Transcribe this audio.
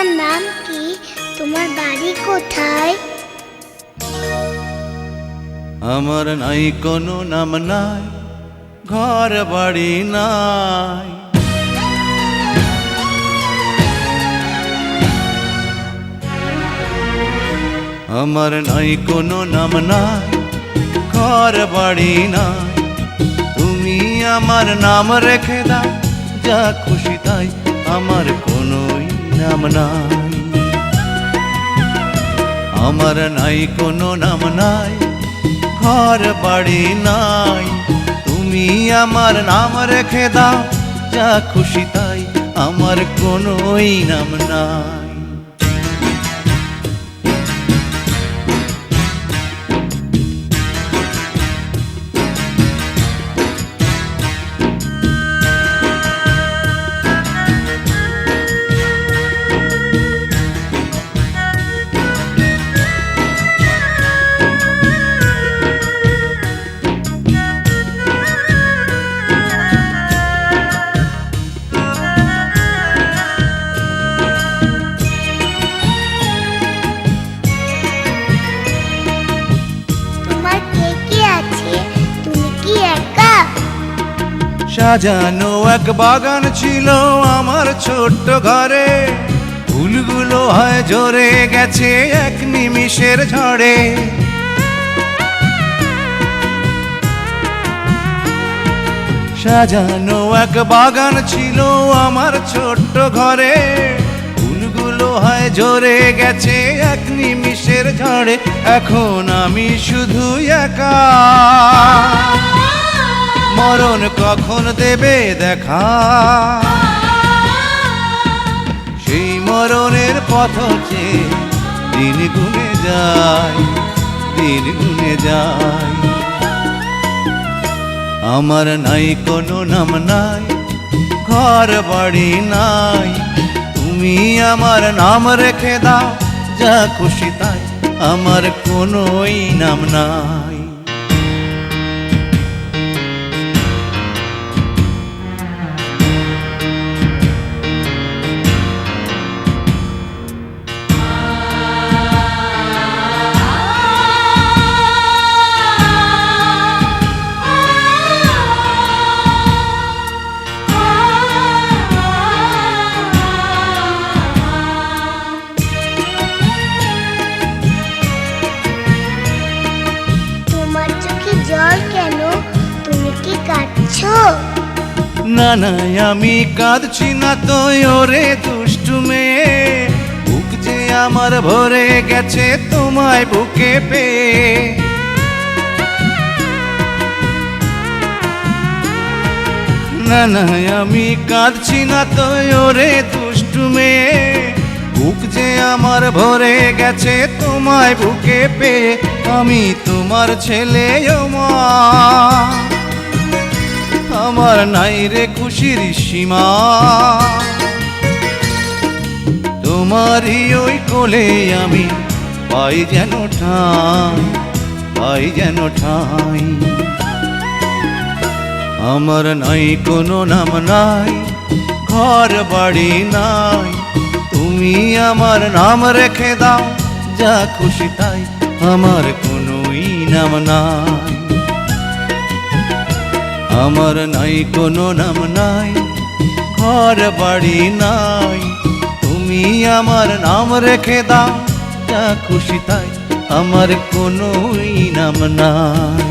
তোমার নাম কি? তোমার বাড়ি কোথায়? আমার নাই, কোনো নাম নাই, ঘর বাড়ি নাই। আমার নাই, কোনো নাম নাই, ঘর বাড়ি নাই। তুমি আমার নাম রেখে দাও, যা খুশি তাই, আমার কোনোই নাম নাই। আমার নাই, কোনো নাম নাই, ঘর বাড়ি নাই। তুমি আমার নাম রেখে দাও, যা খুশি তাই, আমার কোনোই নাম নাই। সাজানো এক বাগান ছিল আমার ছোট্ট ঘরে। ফুলগুলো হয় জোরে গেছে এক নিমিষের ঝড়ে। সাজানো এক বাগান ছিল আমার ছোট্ট ঘরে। ফুলগুলো হয় জোরে গেছে এক নিমিষের ঝড়ে। এখন আমি শুধু একা। মরণ কখন দেবে দেখা? সেই মরণের পথ চেয়ে দিন গুনে যায়, দিন গুনে যায়। আমার নাই, কোনো নাম নাই, ঘর বাড়ি নাই। তুমি আমার নাম রেখে দাও, যা খুশি তাই, আমার কোনোই নাম নাই। না না আমি কাঁদছি না তো ওরে দুষ্টু মেয়ে। বুক যে আমার ভরে গেছে তোমায় বুকে পেয়ে। না না আমি কাঁদছি না তো ওরে দুষ্টু মেয়ে। বুক যে আমার ভরে গেছে তোমায় বুকে পেয়ে, আমি তোমার ছেলে মা। আমার নাই রে খুশির সীমা। তোমারই ওই কোলে আমি পাই যেন ঠাই, পাই যেন ঠাই। আমার নাই কোনো নাম নাই, ঘর বাড়ি নাই। তুমি আমার নাম রেখে দাও, যা খুশি তাই, আমার কোনোই নাম নাই। আমার নাই, কোনো নাম নাই ঘর বাড়ি নাই। তুমি আমার নাম রেখে দাও, যা খুশি তাই, আমার কোনোই নাম নাই।